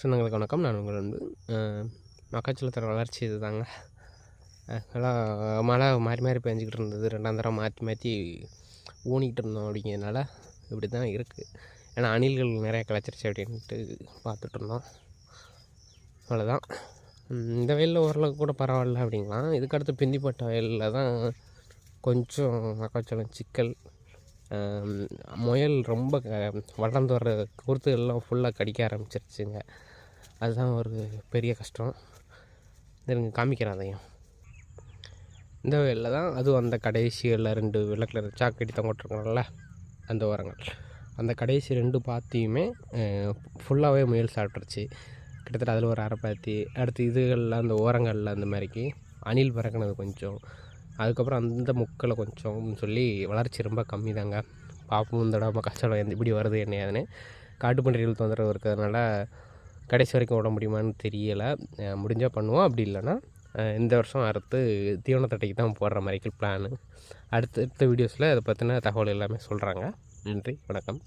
சொந்தங்களுக்கு வணக்கம். நான் உங்கள் வந்து மக்காச்சோளத்தோட வளர்ச்சி இது தாங்க நல்லா மழை மாறி மாறி பெஞ்சிக்கிட்டு இருந்தது. ரெண்டாம் தரம் மாற்றி மாற்றி ஊனிக்கிட்டு இருந்தோம் அப்படிங்கிறதுனால இப்படி தான் இருக்குது ஏன்னா அணில்கள் நிறையா கிளச்சிருச்சு அப்படின்ட்டு பார்த்துட்டு இருந்தோம். அவ்வளோதான் இந்த வயலில் ஓரளவுக்கு கூட பரவாயில்ல அப்படிங்களா? இதுக்கடுத்து பிந்திப்பட்ட வயலில் தான் கொஞ்சம் மக்காச்சோளம் சிக்கல் முயல் ரொம்ப வளர்ந்து வர்ற குருத்துகள்லாம் ஃபுல்லாக கடிக்க ஆரம்பிச்சிருச்சுங்க. அதுதான் ஒரு பெரிய கஷ்டம். இருங்க காமிக்கிறேன் அதையும் இந்த வகையில் தான் அதுவும் அந்த கடைசிகளில் ரெண்டு விளக்கில் கலர் சாக்கடி தொங்கிட்டுருக்கோம்ல அந்த ஓரங்கள். அந்த கடைசி ரெண்டு பாத்தியுமே ஃபுல்லாகவே முயல் சாப்பிட்ருச்சு கிட்டத்தட்ட அதில் ஒரு அரை பாத்தி அடுத்து இதுகளில் அந்த ஓரங்களில் அந்த மாதிரிக்கு அணில் பறக்கினது கொஞ்சம். அதுக்கப்புறம் அந்த முக்கில் கொஞ்சம் சொல்லி வளர்ச்சி ரொம்ப கம்மி தாங்க பார்ப்போம் இந்த இடம் கஷ்டம் எந்த இப்படி வருது என்னையாதுன்னு. காட்டுப்பன்றிகள் தொந்தரவு இருக்கிறதுனால கடைசி வரைக்கும் விட முடியுமான்னு தெரியலை. முடிஞ்சால் பண்ணுவோம். அப்படி இல்லைன்னா இந்த வருஷம் அறுத்து தீவனத்தட்டைக்கு தான் போடுற மாதிரிக்கு பிளானு அடுத்தடுத்த வீடியோஸில் அதை பற்றின தகவல் எல்லாமே சொல்கிறாங்க நன்றி. வணக்கம்.